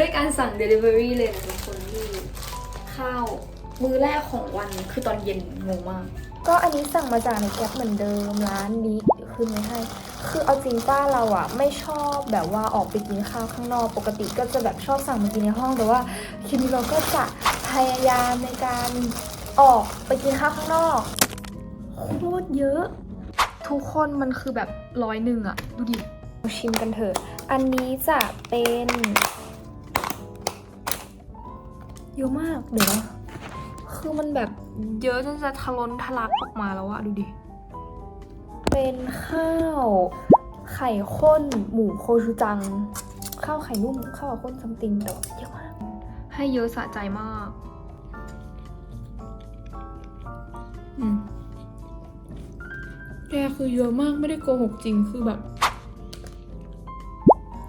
ด้วยการสั่ง Delivery เลยนะทุกคนที่ข้าว มื้อแรกของวันคือตอนเย็นงงมาก ก็อันนี้สั่งมาจากในแก๊ปเหมือนเดิมร้านนี้เดี๋ยวขึ้นไว้ให้ คือเอาจริงป้าเราอะไม่ชอบแบบว่าออกไปกินข้าวข้างนอก ปกติก็จะแบบชอบสั่งมากินในห้องแต่ว่าทีนี้เราก็จะพยายามในการออกไปกินข้าวข้างนอกโคตรเยอะ ทุกคนมันคือแบบร้อยหนึ่งอะดูดิมาชิมกันเถอะ อันนี้จะเป็น ยอะมากเดี๋ยวนะคือมันแบบเยอะจนจะทะล้นทะลักออกมาแล้วอะดูดิ เป็นข้าว ไข่ข้น หมูโคชูจัง ข้าวไข่นุ่ม ข้าวข้นซัมติงแต่ว่าเยอะมาก ให้เยอะสะใจมาก อืมแกคือเยอะมากไม่ได้โกหกจริงคือแบบ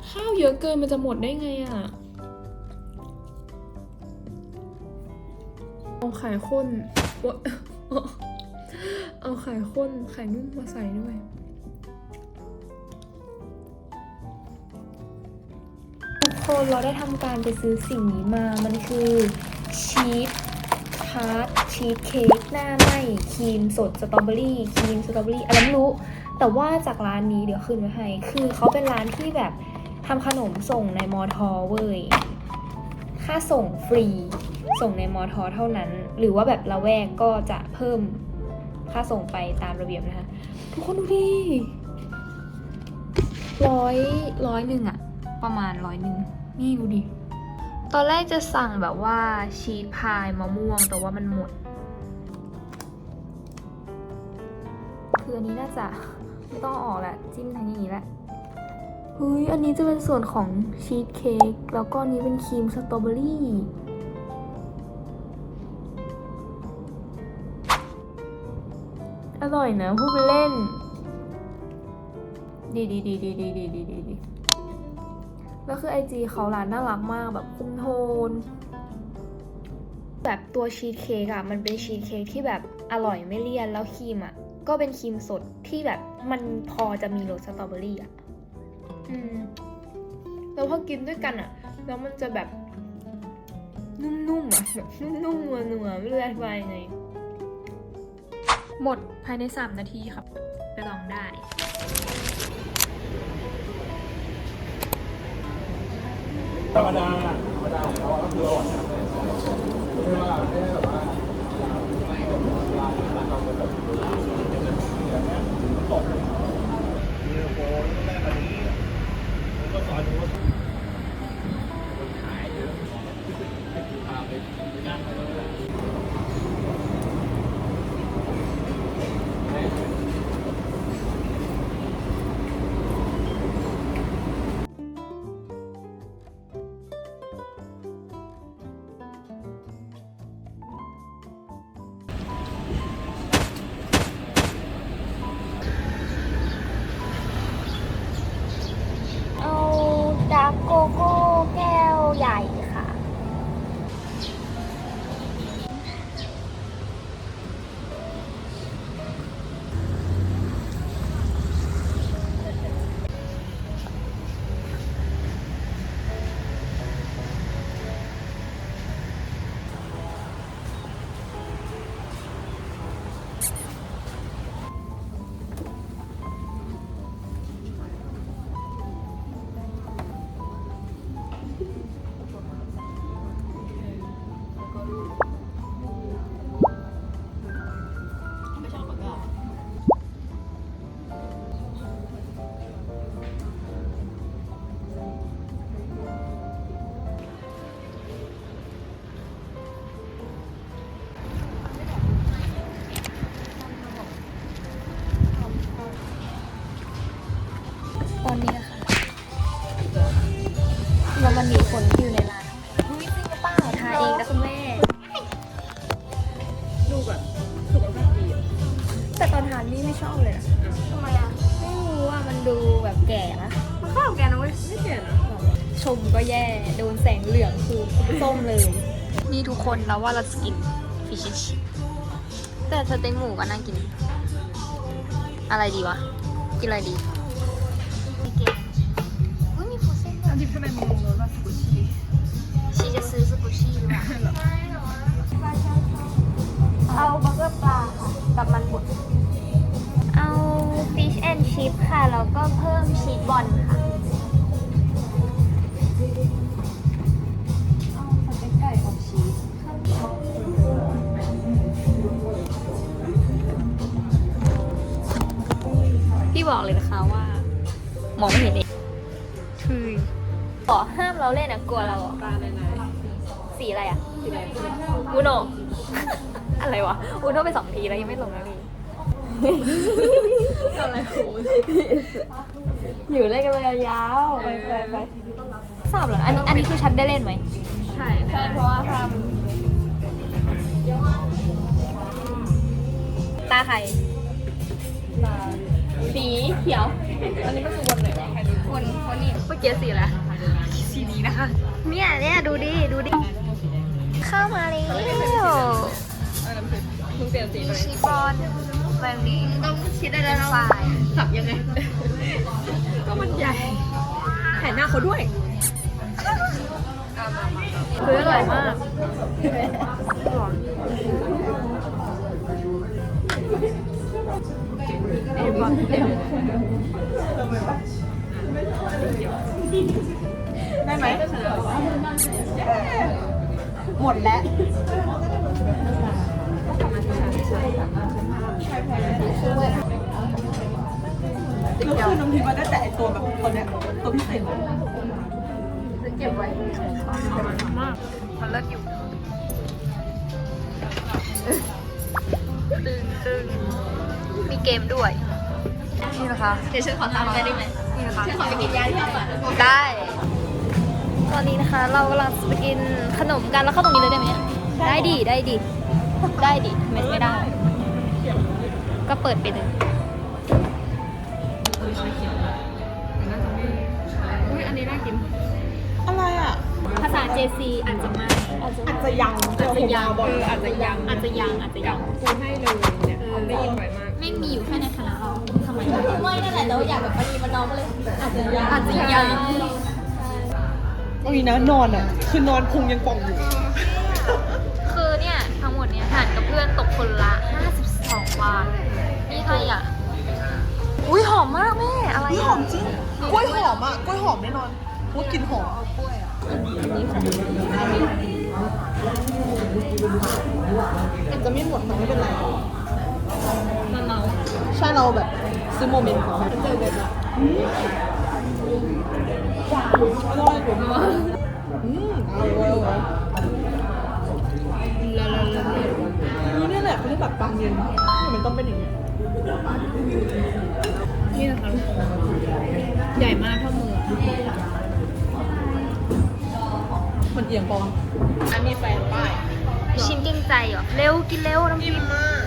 ข้าวเยอะเกินมันจะหมดได้ไงอะ่ะ ไข่ข้นเอาไข่ข้นไข่นุ่มมาใส่ด้วยทุกคนเราได้ทำการไปซื้อสิ่งนี้มา มันคือชีสทาร์ตชีสเค้กหน้าไหมครีมสดสตรอเบอรี่ครีมสตรอเบอรี่อะไรไม่รู้ แต่ว่าจากร้านนี้เดี๋ยวขึ้นไว้ให้ คือเขาเป็นร้านที่แบบทำขนมส่งในมอทอเว้ย ค่าส่งฟรี ส่งในมอทอเท่านั้น หรือว่าแบบละแวกก็จะเพิ่มค่าส่งไปตามระเบียบนะคะ ทุกคนดูดิร้อยร้อยหนึ่งอะประมาณร้อยหนึ่งนี่ดูดิ ตอนแรกจะสั่งแบบว่าชีสพายมะม่วงแต่ว่ามันหมด คืออันนี้น่าจะไม่ต้องออกละจิ้มทางนี้แหละเฮ้ยอันนี้จะเป็นส่วนของชีสเค้กแล้วก็อันนี้เป็นครีมสตรอเบอรี่ ร่อยนะพูดไปเล่น ดีดีดีดีดีดีดีดีดีแล้วคือไอจีเขาร้านน่ารักมากแบบคุมโทน แบบตัวชีสเค้กอะมันเป็นชีสเค้กที่แบบอร่อยไม่เลี่ยนแล้วครีมอะก็เป็นครีมสดที่แบบมันพอจะมีรสสตรอเบอรี่อะอืมแล้วพอกินด้วยกันอะแล้วมันจะแบบนุ่มๆอะแบบนุ่มๆนัวๆไม่รู้อธิบายยังไง หมดภายใน 3 นาทีครับ ไปลองได้ธรรมดาธรรมดาของเขาก็คืออ่อนนะไม่ว่าไม่ได้แบบว่าลายลายเราเป็นแบบอย่า ดูแบบแก่นะมันข้ากัแกนะเว้ยไม่แก่นะชมก็แย่ โดนแสงเหลืองคือส้มเลย นี่ทุกคนแล้วว่าเราจะกินฟิชชิแต่สเต็กหมูก็น่ากิน อะไรดีวะ กินอะไรดีอันนี้ทำไมมึงรู้ว่าสกุชีชีจะซื้อสกุชีหรือเเอาเบอร์เกอร์ปลา แล้วก็เพิ่มชีสบอลค่ะเอาสเต็กไก่อบชีสพี่บอกเลยนะคะว่า มองไม่เห็นเองคือขอห้ามเราเล่นนะกลัวเราอะสีอะไรอะสีอะไรอุโน อะไรวะ อุโนไปสองทีแล้วยังไม่ลงนะพี่ อะไรโอ้ยอยู่เล่นกันเลยยาวไปไปไปทราบเหรออันนี้อันนี้คือฉันได้เล่นไหมใช่ใช่เพราะว่าทำตาใครสีเขียว อันนี้มันคือวันไหนวะใครดูคนคนนี้เมื่อกี้สีอะไรสีนี้นะคะ เนี่ยเนี่ยดูดิ ดูดิ เข้ามาแล้วอันนั้นคือเพิ่งเปลี่ยนสีเลยชีฟอ นแบบนี้ต้องคิดได้แล้วฝ่ายสับยังไง ก็มันใหญ่แผ่นหน้าเขาด้วยคืออร่อยมากได้ไหมหมดแล้ว แล้วคือน้ำพริกมันได้แต่ไอตัวแบบตัวเนี้ยตัวพิเศษเลยเก็บไว้มากมันเลิศอยู่ตึงตึงมีเกมด้วย นี่นะคะ เดี๋ยวฉันขอทำได้ไหมนี่นะคะฉันขอไปกินยาที่ห้องก่อนได้ ตอนนี้นะคะเรากำลังจะไปกินขนมกันแล้วเข้าตรงนี้เลยได้ไหมได้ดิได้ดิ ได้ดิไม่ไม่ได้ ก็เปิดไปเลยอุ้ยอันนี้น่ากินอะไรอะ ภาษา JC อาจจะไม่อาจจะยังอาจจะยังบอเอออาจจะยังอาจจะยังอาจจะยังกูให้เลยเนี่ยได้ยินบ่อยมากไม่มีอยู่แค่ในคณะเราทำไมไม่นั่นแหละแต่ว่าอยากแบบปณีประนอมก็เลยอาจจะยังอาจจะยังเอาอีนะนอนอะ คือนอนพุงยังป่องอยู่ พื่อนตกคนละ 52 บาท นี่ใครอะ อุ้ยหอมมากแม่ อะไรนี่หอมจริง กล้วยหอมอะ กล้วยหอมแน่นอนพูดกลินหอมอาจจะไม่หมดแต่ไม่เป็นไรมาเมาใช่เราแบบซื้อโมเมนต์ของเจอแบบอร่อยอืมอร่อยอร่อย แหละเขาเรียกแบบปังเย็นมันต้องเป็นอย่างนี้นี่นะคะใหญ่มากเท่ามือมันเอียงปองอันมีแฟนป้ายชิ้นเกรงใจเหรอ เร็วกินเร็วน้ำพริกมาก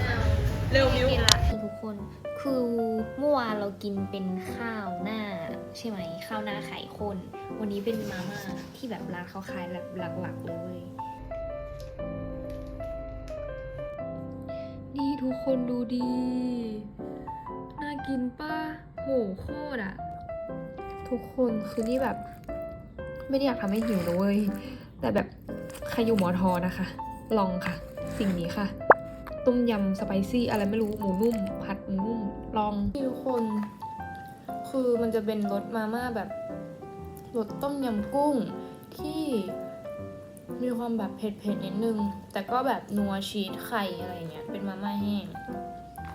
เร็วมิ้วกินละทุกคน คือเมื่อวานเรากินเป็นข้าวหน้า ใช่ไหมข้าวหน้าไข่ข้น วันนี้เป็นมาม่าที่แบบร้านเขาขายแบบหลักๆเลย นี่ทุกคนดูดี น่ากินป้าโหโคตรอะทุกคนคือนี่แบบ ไม่ได้อยากทำให้หิวนะเว้ย แต่แบบใครอยู่หมอทอนะคะ ลองค่ะ สิ่งนี้ค่ะ ต้มยำสไปซี่อะไรไม่รู้หมูนุ่ม ผัดหมูนุ่ม ลองนี่ทุกคน คือมันจะเป็นรสมาม่าแบบรสต้มยำกุ้งที่ มีความแบบเผ็ดๆนิดนึง แต่ก็แบบนัวชีสไข่อะไรเงี้ย เป็นมาม่าแห้ง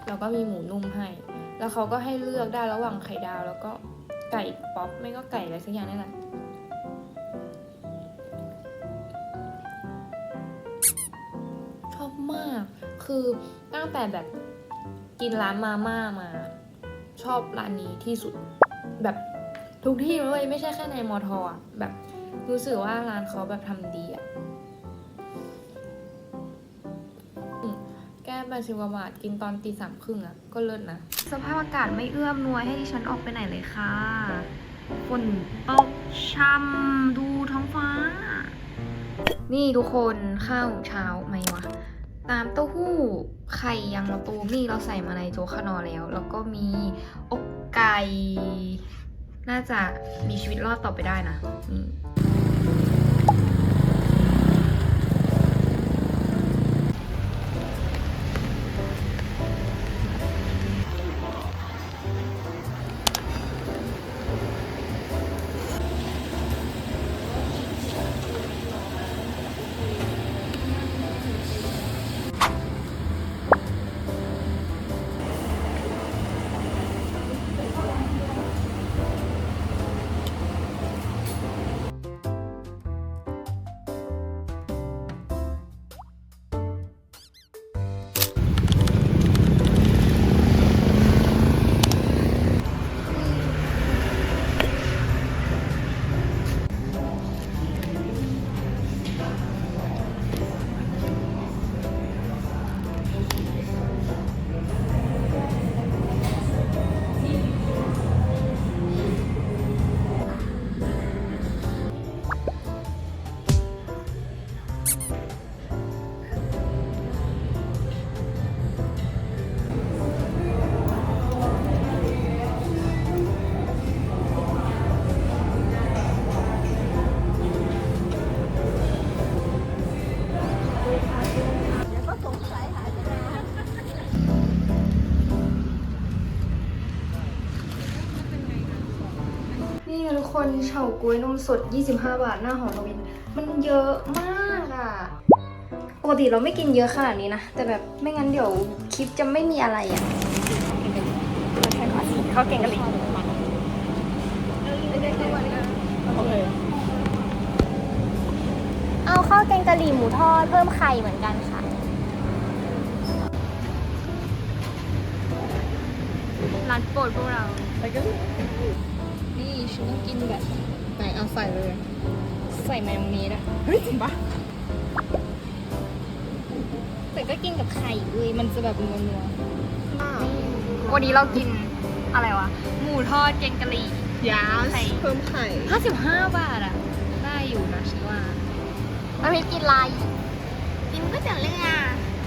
แล้วก็มีหมูนุ่มให้ แล้วเขาก็ให้เลือกได้ระหว่างไข่ดาวแล้วก็ไก่ป๊อปไม่ก็ไก่อะไรสักอย่างนี่แหละชอบมาก คือตั้งแต่แบบกินร้านมาม่ามา ชอบร้านนี้ที่สุด แบบทุกที่เลยไม่ใช่แค่ในมอทอแบบ รู้สึกว่าร้านเขาแบบทำดีอะอืมแก้แปดสิบกว่าบาทกินตอนตีสามครึ่งอะก็เลิศนะ สภาพอากาศไม่เอื้อมนวยให้ดิฉันออกไปไหนเลยค่ะฝนตกช่ำดูท้องฟ้า นี่ทุกคนข้าวเช้าไหมวะน้ำเต้าหู้ไข่ยังมะตูมนี่เราใส่มาในโจ๊กขนอแล้ว แล้วก็มีอกไก่ น่าจะมีชีวิตรอดต่อไปได้นะนี่ คนเฉาก๊วยนมสด 25 บาทหน้าหอนาวิน มันเยอะมากอะปกติเราไม่กินเยอะขนาดนี้นะ แต่แบบไม่งั้นเดี๋ยวคลิปจะไม่มีอะไรอะข้าวแกงกะหรี่โอเคเอาข้าวแกงกะหรี่หมูทอดเพิ่มไข่เหมือนกันค่ะ ร้านโปรดพวกเราไปกันนี่ฉัน ต้องกินแบบไหนเอาใส่เลย ใส่มายองเนสอะเฮ้ยจริงปะแต่ก็กินกับไข่เลยมันจะแบบนัวอ้าวๆวันนี้เรากินอะไรวะ หมูทอดแกงกะหรี่ยาสไข่เพิ่มไข่55บาทอะได้อยู่นะฉันว่ามันมีกินลายกินก๋วยเตี๋ยวเรือ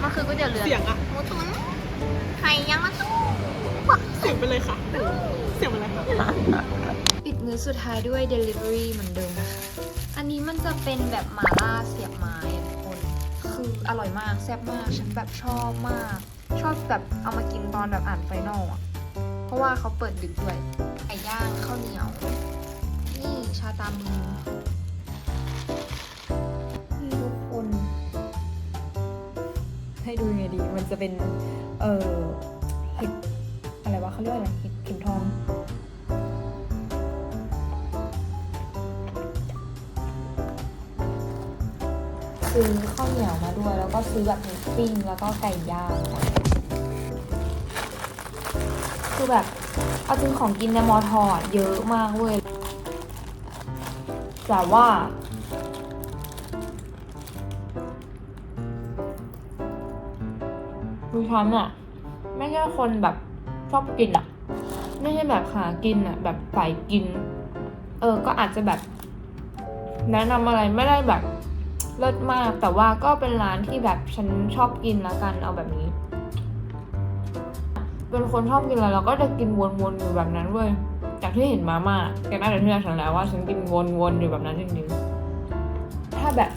มันคือก๋วยเตี๋ยวเรือเสียงอะหมูตุ๋นไข่ยังมะตู้เสียงไปเลยค่ะ เสียงไปเลยค่ะ ปิดมื้อสุดท้ายด้วย Delivery เหมือนเดิมนะคะอันนี้มันจะเป็นแบบหมาล่าเสียบไม้ทุกคน คืออร่อยมากแซ่บมาก ฉันแบบชอบมาก ชอบแบบเอามากินตอนแบบอ่านไฟนอลอะ เพราะว่าเขาเปิดดึกด้วยไก่ย่างข้าวเหนียว นี่ชาตามือนี่ทุกคน ให้ดูยังไงดี มันจะเป็น เอ่อเห็ด อะไรวะเขาเรียกว่าอะไรเห็ดเข็มทอง ซื้อข้าวเหนียวมาด้วย แล้วก็ซื้อแบบหมูปิ้งแล้วก็ไก่ย่างคือแบบเอาจริงของกินในมอทอเยอะมากเว้ยแต่ว่าคือฉันอะไม่ใช่คนแบบชอบกินอะไม่ใช่แบบหากินอะแบบใส่กิน เออก็อาจจะแบบ แนะนำอะไรไม่ได้แบบ เลิศมากแต่ว่าก็เป็นร้านที่แบบฉันชอบกินละกันเอาแบบนี้ เป็นคนชอบกินอะไรเราก็จะกินวนๆอยู่แบบนั้นเว้ยจากที่เห็นมาม่าแกน่าจะเชื่อฉันแล้วว่าฉันกินวนๆอยู่แบบนั้นจริงๆถ้าแบบ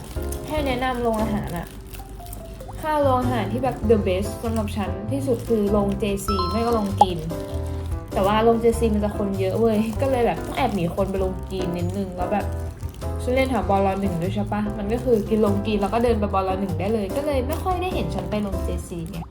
ให้แนะนำโรงอาหารอะข้าวโรงอาหารที่แบบ the best สำหรับฉันที่สุดคือโรง JC ไม่ก็โรงกิน แต่ว่าโรง JC มันจะคนเยอะเว้ย ก็เลยแบบต้องแอบหนีคนไปโรงกินนิดนึงแล้วแบบ ฉันเล่นแถวบอลหนึ่งด้วยใช่ปะมันก็คือกินลงกินแล้วก็เดินไปบอลหนึ่งได้เลย ก็เลยไม่ค่อยได้เห็นฉันไปลงเจซีเนี่ย